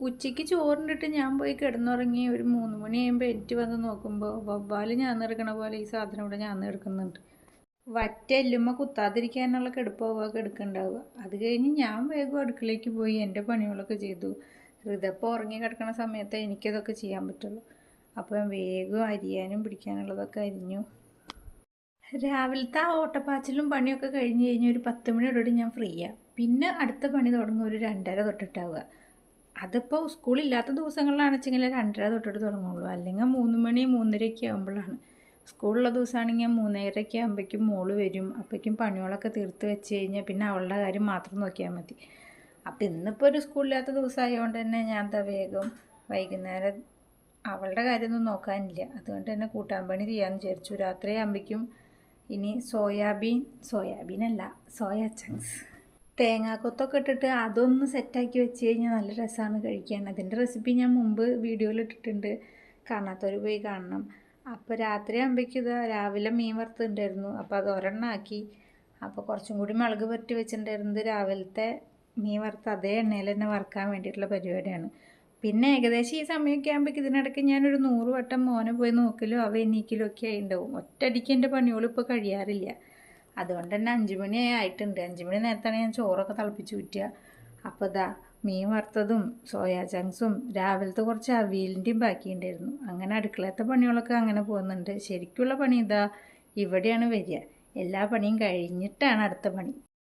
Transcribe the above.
ഉച്ചയ്ക്ക് ചോറിനിട്ട് ഞാൻ പോയി കിടന്നുറങ്ങി ഒരു മൂന്ന് മണിയാകുമ്പോൾ എനിക്ക് വന്ന് നോക്കുമ്പോൾ വവ്വാൽ ഞാൻ നിറക്കണ പോലെ ഈ സാധനം ഇവിടെ ഞാൻ എടുക്കുന്നുണ്ട്. വറ്റ എല്ലുമ്മ കുത്താതിരിക്കാനുള്ള കെടുപ്പാവുക കെടുക്കുന്നുണ്ടാവുക. അത് കഴിഞ്ഞ് ഞാൻ വേഗം അടുക്കളയ്ക്ക് പോയി എന്റെ പണികളൊക്കെ ചെയ്തു. ഹൃദപ്പം ഉറങ്ങി കിടക്കണ സമയത്ത് എനിക്കതൊക്കെ ചെയ്യാൻ പറ്റുള്ളൂ. അപ്പം വേഗം അരിയാനും പിടിക്കാനുള്ളതൊക്കെ അരിഞ്ഞു. രാവിലത്തെ ആ ഓട്ടപ്പാച്ചിലും പണിയൊക്കെ കഴിഞ്ഞ് കഴിഞ്ഞ് ഒരു പത്ത് മണിയോടുകൂടി ഞാൻ ഫ്രീയാണ് പിന്നെ അടുത്ത പണി തുടങ്ങും ഒരു രണ്ടര തൊട്ടിട്ടാവുക. അതിപ്പോൾ സ്കൂളില്ലാത്ത ദിവസങ്ങളിലാണ് വെച്ചെങ്കിൽ രണ്ടര തൊട്ടിട്ട് തുടങ്ങുള്ളൂ. അല്ലെങ്കിൽ മൂന്ന് മണി മൂന്നരയൊക്കെ ആകുമ്പോഴാണ് സ്കൂളുള്ള ദിവസമാണെങ്കിൽ മൂന്നരയൊക്കെ ആകുമ്പോഴേക്കും മോൾ വരും. അപ്പോഴേക്കും പണികളൊക്കെ തീർത്ത് വെച്ച് കഴിഞ്ഞാൽ പിന്നെ അവളുടെ കാര്യം മാത്രം നോക്കിയാൽ മതി. അപ്പം ഇന്നിപ്പോൾ ഒരു സ്കൂളില്ലാത്ത ദിവസമായതുകൊണ്ട് തന്നെ ഞാൻ എന്താ വേഗം വൈകുന്നേരം അവളുടെ കാര്യമൊന്നും നോക്കാനില്ല. അതുകൊണ്ട് തന്നെ കൂട്ടാൻ പണി ചെയ്യാമെന്ന് വിചാരിച്ചു. രാത്രി ആകുമ്പോഴേക്കും ഇനി സോയാബീൻ സോയാബീനല്ല സോയ ചങ്ക്സ്. തേങ്ങാക്കൊത്തൊക്കെ ഇട്ടിട്ട് അതൊന്ന് സെറ്റാക്കി വെച്ച് കഴിഞ്ഞാൽ നല്ല രസമാണ് കഴിക്കാൻ. അതിന്റെ റെസിപ്പി ഞാൻ മുമ്പ് വീഡിയോയിൽ ഇട്ടിട്ടുണ്ട്. കാണാത്തവർ പോയി കാണണം. അപ്പോൾ രാത്രി ആകുമ്പോഴേക്കും രാവിലെ മീൻ വറുത്തുണ്ടായിരുന്നു അപ്പോൾ അത് ഒരെണ്ണം ആക്കി. അപ്പോൾ കുറച്ചും കൂടി മുളക് പുരട്ടി വെച്ചിട്ടുണ്ടായിരുന്നത് രാവിലത്തെ മീൻ വറുത്ത് അതേ എണ്ണയിൽ തന്നെ വറുക്കാൻ വേണ്ടിയിട്ടുള്ള പരിപാടിയാണ്. പിന്നെ ഏകദേശം ഈ സമയമൊക്കെ ആകുമ്പോഴേക്കും ഇതിനിടയ്ക്ക് ഞാനൊരു നൂറ് വട്ടം മോനെ പോയി നോക്കലും അവ എണീക്കലും ഒക്കെ ആയിട്ടുണ്ടാവും ഒറ്റയടിക്ക് എന്റെ പണികളും ഇപ്പോൾ കഴിയാറില്ല. അതുകൊണ്ട് തന്നെ അഞ്ച് മണി ആയിട്ടുണ്ട്. അഞ്ച് മണി നേരത്താണ് ഞാൻ ചോറൊക്കെ തിളപ്പിച്ച് ഊറ്റുക. അപ്പോൾ ഇതാ മീൻ വറുത്തതും സോയാ ചങ്ക്സും രാവിലത്തെ കുറച്ച് അവിയലിന്റെയും ബാക്കിയുണ്ടായിരുന്നു അങ്ങനെ അടുക്കളത്തെ പണികളൊക്കെ അങ്ങനെ പോകുന്നുണ്ട്. ശരിക്കുള്ള പണി ഇതാ ഇവിടെയാണ് വരിക. എല്ലാ പണിയും കഴിഞ്ഞിട്ടാണ് അടുത്ത പണി.